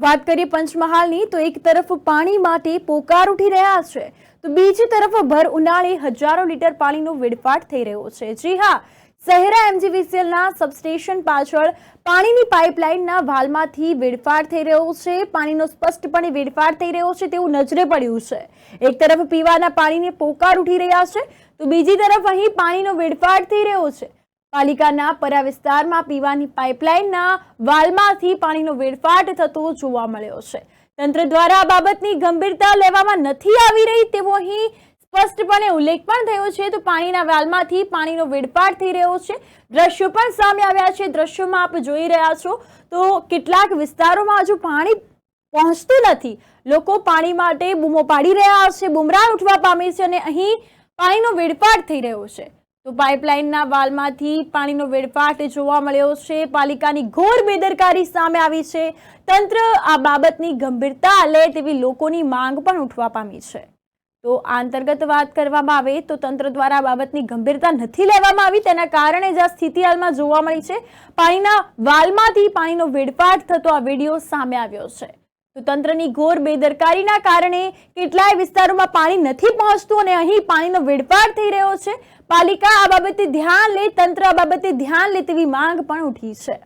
વાત કરીએ પંચમહાલની, તો એક તરફ પાણી માટે પોકાર ઉઠી રહ્યા છે, તો બીજી તરફ ભર ઉનાળે હજારો લીટર પાણીનો વેડફાટ થઈ રહ્યો છે. જી હા સહેરા એમજીવીસીએલના સબસ્ટેશન પાછળ પાણીની પાઇપલાઇનના વાલમાંથી વેડફાટ થઈ રહ્યો છે, પાણીનો સ્પષ્ટપણે વેડફાટ થઈ રહ્યો છે તેવું નજરે પડ્યું છે. એક તરફ પીવાના પાણીને પોકાર ઉઠી રહ્યા છે, તો બીજી તરફ અહીં પાણીનો વેડફાટ થઈ રહ્યો છે પાલિકાના પરા વિસ્તારમાં પીવાની પાઇપલાઇનના વાલમાંથી પાણીનો વેડફાટ થતો જોવા મળ્યો છે. તંત્ર દ્વારા આ બાબતની ગંભીરતા લેવામાં નથી આવી રહી તેવો અહીં સ્પષ્ટપણે ઉલ્લેખ પણ થયો છે. તો પાણીના વાલમાંથી પાણીનો વેડફાટ થઈ રહ્યો છે. દ્રશ્યો પણ સામે આવ્યા છે. દ્રશ્યોમાં આપ જોઈ રહ્યા છો. તો કેટલાક વિસ્તારોમાં હજુ પાણી પહોંચતું નથી. લોકો પાણી માટે બૂમો પાડી રહ્યા છે. બુમરાળ ઉઠવા પામે છે અને અહીં પાણીનો વેડફાટ થઈ રહ્યો છે. તો પાઇપલાઇનના વાલમાંથી પાણીનો વેડફાટ જોવા મળ્યો છે. પાલિકાની ઘોર બેદરકારી સામે આવી છે. તંત્ર આ બાબતની ગંભીરતા લે તેવી લોકોની માંગ પણ ઉઠવા પામી છે. તો આ અંતર્ગત વાત કરવામાં આવે તો તંત્ર દ્વારા બાબતની ગંભીરતા નથી લેવામાં આવી. તેના કારણે જ આ સ્થિતિ હાલમાં જોવા મળી છે. પાણીના વાલમાંથી પાણીનો વેડફાટ થતો આ વીડિયો સામે આવ્યો છે. તો તંત્રની ઘોર બેદરકારીના કારણે કેટલાય વિસ્તારોમાં પાણી નથી પહોંચતું અને અહીં પાણીનો વેડફાટ થઈ રહ્યો છે. પાલિકા આ બાબતે ધ્યાન લે, તંત્ર આ બાબતે ધ્યાન લે તેવી માંગ પણ ઉઠી છે.